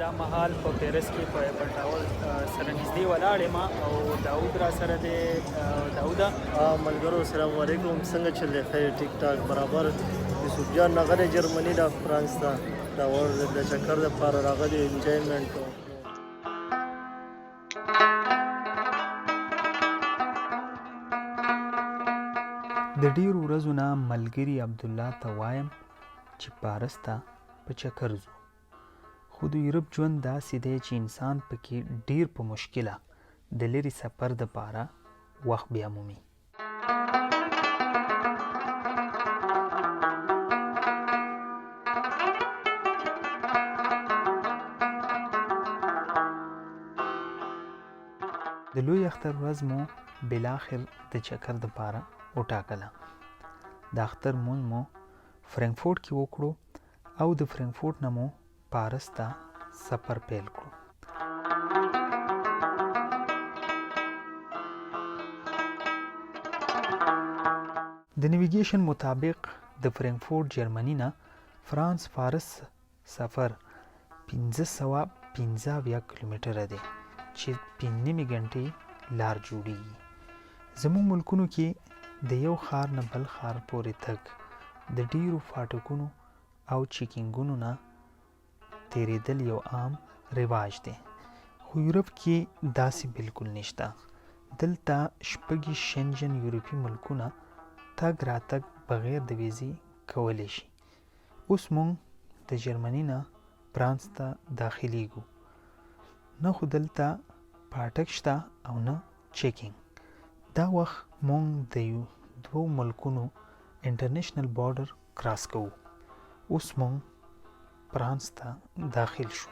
دا مهال په پیرس کې په ټاور سره نږدې ولاړ یم او داود را سره دی داود ملګرو السلام علیکم. څنګه چلې خیر؟ ټیک ټاک برابر. یوسف جان نغره جرمني د فرانس ته. دا ور د چکر د پاره راغلی انجوایمنت د ډیرو ورځو نه ملګري عبدالله ته وایم چې پارس ته په چکر ځو. خو د یورپ ژوند داسې دی چې انسان پکې ډیر په مشکله د لرې سفر د پاره وخت بیا مومي. د لوی اختر ورځ مو بلاخر د چکر د پاره وټاکله. د اختر مونږ مو فرانکفورت کې وکړو او د فرانکفورت نه مو پارس ته سفر پیل کړو. د نیویګیشن مطابق د فرانکفورت جرمني نه فرانس فارس سفر 1515 کیلومتره دی چې 5 غنټې لار جوړیږي. زموږ ملکونو کې د یو خار نه بل خار پورې تګ د ډیرو فاټکونو او چیکینګونو نه تیریدل یو عام رواج دی. خو یورپ کې داسې بالکل نشته. دلته شپږی شنجن یورپی ملکونه تګ راتګ بغیر د ویزې کولی شي. اوس مونږ د جرمني نه فرانس ته داخليږو نه خو دلته پاټک شته او نه چیکینګ دا وخت مونږ د یو دوو ملکونو انټرنیشنل بارډر کراس کوو. اوس مونږ فرانس ته داخل شو.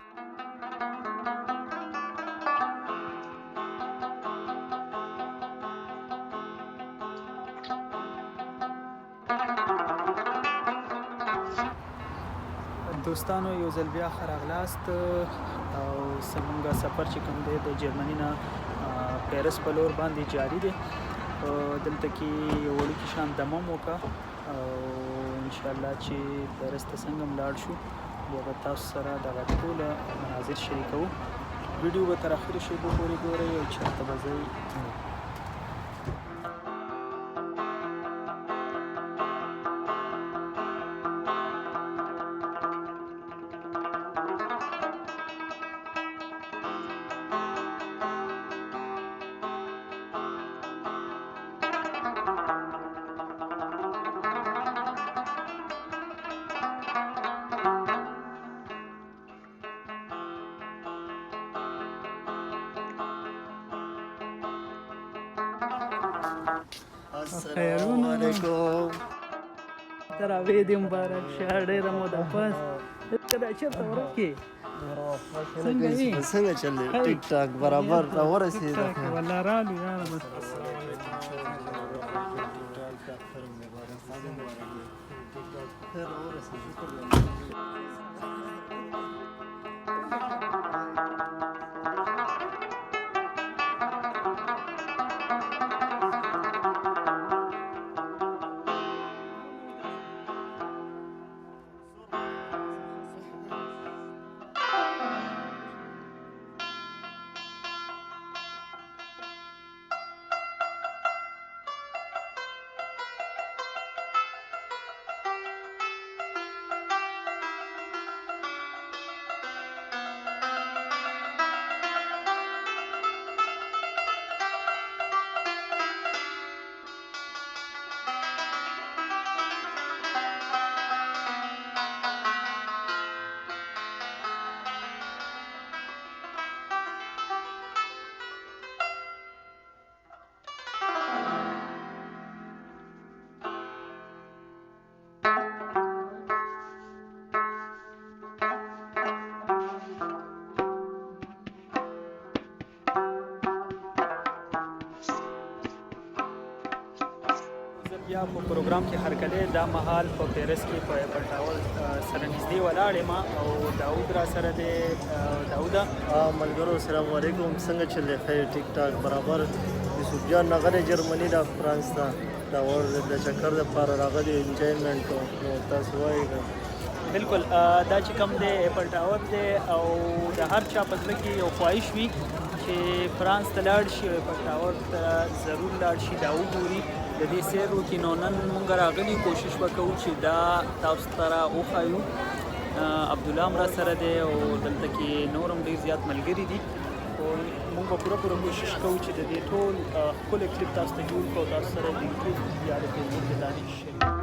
دوستانو یو ځل بیا ښه راغلاست. او زمونږ سفر چې کوم دی د جرمني نه پیرس په لور باندې جاری دی دلته کې یو وړوکی شان دمه مو وکړه. او ان شاء الله چې پیرس ته څنګه ملاړ شو بیا به تاسو سره دغه ټول مناظر شریکو ویډیو به تر اخره شی پورې ګورئ او چېرته به ځئ السلام علیکم تراوی دې مبارک شه ډېره مو د پس کله چېرته ورکې څنګه یې؟ څنګه چلې ټیک ټاک برابر را ورسېد والله رالو یاره بس بیا په پروګرام کې هرکلی دا مهال په پیرس کې په ټاور سره نږدې ولاړ یم او داود را سره دی داود ملګرو السلام علیکم. څنګه چلې خیر؟ ټیک ټاک برابر. یوسف جان نغره جرمني د فرانس ته. دا ور د چکر لپاره راغلي انجوایمنت نو تاسو وایي بالکل دا چې کوم دی ایپل ټاور دی او د هر چا په کې یو خواهش وي چې فرانس ته لاړ شي ایپل ټاور ته ضرور لاړ شي دا وګوري د دې سیر وکړي نو نن مونږ راغلي کوشش وکړو چې دا تاسو ته راوښایو عبدالله هم را سره دی او دلته کې نور هم ډېر زیات ملګري دي. او موږ به پوره پوره کوشش کوو چې د دې ټول ښکلی کلیپ تاسو ته جوړ کړو تاسو سره د یوټیوب یا د فیسبوک د دانش شریک